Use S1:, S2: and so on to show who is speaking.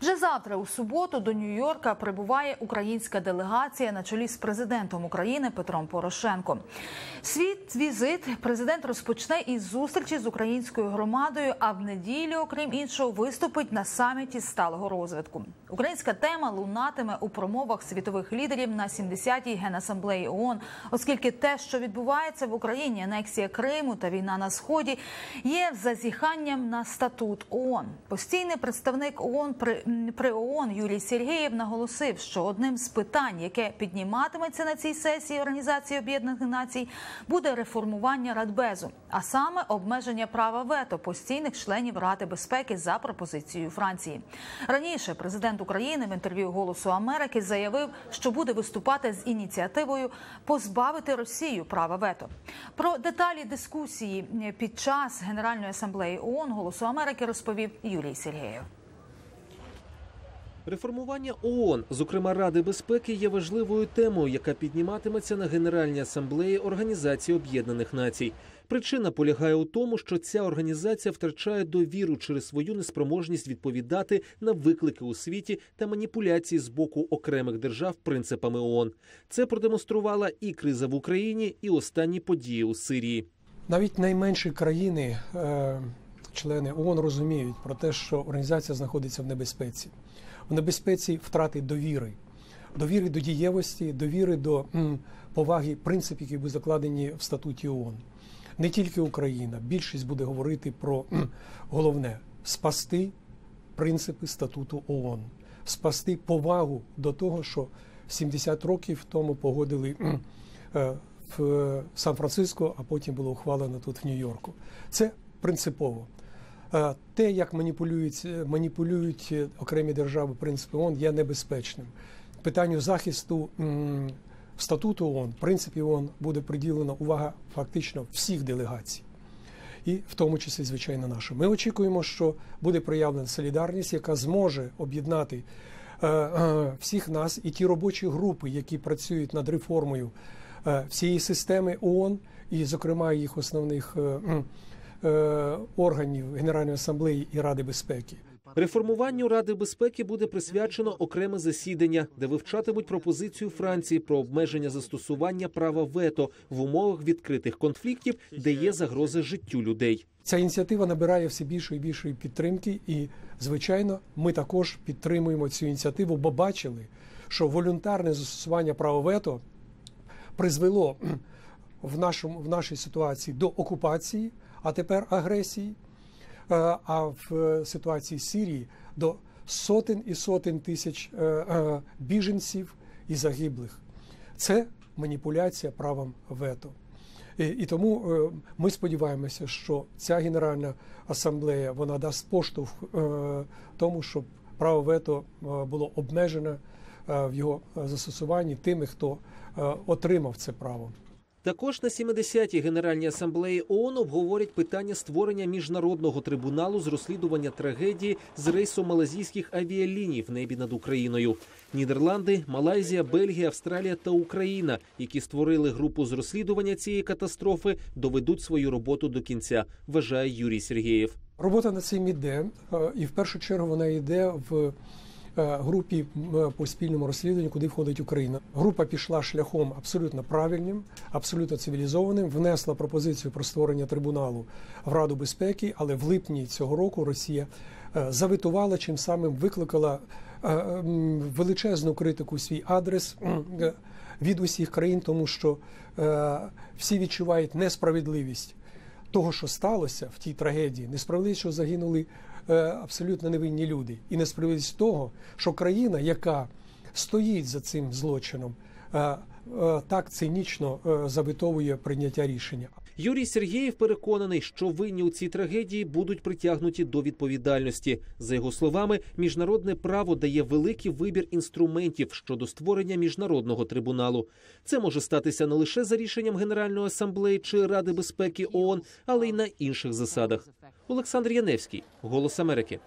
S1: Вже завтра, у суботу, до Нью-Йорка прибуває українська делегація на чолі з президентом України Петром Порошенком. Свій візит президент розпочне із зустрічі з українською громадою. А в неділю, окрім іншого, виступить на саміті сталого розвитку. Українська тема лунатиме у промовах світових лідерів на 70-й генасамблеї ООН, оскільки те, що відбувається в Україні, анексія Криму та війна на сході, є зазіханням на статут ООН. Постійний представник ООН при, при ООН Юрій Сергієв наголосив, що одним з питань, яке підніматиметься на цій сесії Організації Об'єднаних Націй, буде реформування Радбезу, а саме обмеження права вето постійних членів Ради безпеки за пропозицією Франції. Раніше президент України в інтерв'ю Голосу Америки заявив, що буде виступати з ініціативою позбавити Росію права вето. Про деталі дискусії під час Генеральної асамблеї ООН Голосу Америки розповів Юрій Сергєєв.
S2: Реформування ООН, зокрема Ради безпеки, є важливою темою, яка підніматиметься на Генеральній асамблеї Організації Об'єднаних Націй. Причина полягає у тому, що ця організація втрачає довіру через свою неспроможність відповідати на виклики у світі та маніпуляції з боку окремих держав принципами ООН. Це продемонструвала і криза в Україні, і останні події у Сирії.
S3: Навіть найменші країни, члени ООН, розуміють про те, що організація знаходиться в небезпеці, в небезпеці втрати довіри, довіри до дієвості, довіри до поваги принципів, які були закладені в статуті ООН. Не тільки Україна, більшість буде говорити про головне спасти принципи статуту ООН, спасти повагу до того, що 70 років тому погодили в Сан-Франциско, а потім було ухвалено тут в Нью-Йорку. Це принципово. Те, як маніпулюють маніпулюють окремі держави принципи ООН, є небезпечним. Питанню захисту статуту ООН, принципів ООН буде приділена увага фактично всіх делегацій, і в тому числі, звичайно, нашу. Ми очікуємо, що буде проявлена солідарність, яка зможе об'єднати всіх нас і ті робочі групи, які працюють над реформою всієї системи ООН, і, зокрема, їх основних органів Генеральної асамблеї і Ради безпеки.
S2: Реформуванню Ради безпеки буде присвячено окреме засідання, де вивчатимуть пропозицію Франції про обмеження застосування права вето в умовах відкритих конфліктів, де є загрози життю людей.
S3: Ця ініціатива набирає все більшої і більшої підтримки, і звичайно, ми також підтримуємо цю ініціативу, бо бачили, що волюнтарне застосування права вето призвело в нашому в нашій ситуації до окупації, а тепер агресії. А в ситуації Сирії до сотень і сотень тисяч біженців і загиблих. Це маніпуляція правом вето. І тому ми сподіваємося, що ця генеральна асамблея вона дасть поштовх тому, щоб право вето було обмежене в його застосуванні тими, хто отримав це право.
S2: Також на 70-й Генеральній асамблеї ООН обговорять питання створення міжнародного трибуналу з розслідування трагедії з рейсом малазійських авіаліній в небі над Україною. Нідерланди, Малайзія, Бельгія, Австралія та Україна, які створили групу з розслідування цієї катастрофи, доведуть свою роботу до кінця. Вважає Юрій Сергієв.
S3: Робота над цим іде, і в першу чергу вона йде в групі по спільному розслідуванню, куди входить Україна. Група пішла шляхом абсолютно правильним, абсолютно цивілізованим. Внесла пропозицію про створення трибуналу в Раду безпеки, але в липні цього року Росія завитувала, чим самим викликала величезну критику свій адрес від усіх країн, тому що всі відчувають несправедливість того, що сталося в тій трагедії, несправедливість, що загинули абсолютно невинні люди, і несправедливість того, що країна, яка стоїть за цим злочином, так цинічно завитовує прийняття рішення.
S2: Юрій Сергієв переконаний, що винні у цій трагедії будуть притягнуті до відповідальності. За його словами, міжнародне право дає великий вибір інструментів щодо створення міжнародного трибуналу. Це може статися не лише за рішенням Генеральної асамблеї чи Ради безпеки ООН, але й на інших засадах. Олександр Яневський, Голос Америки.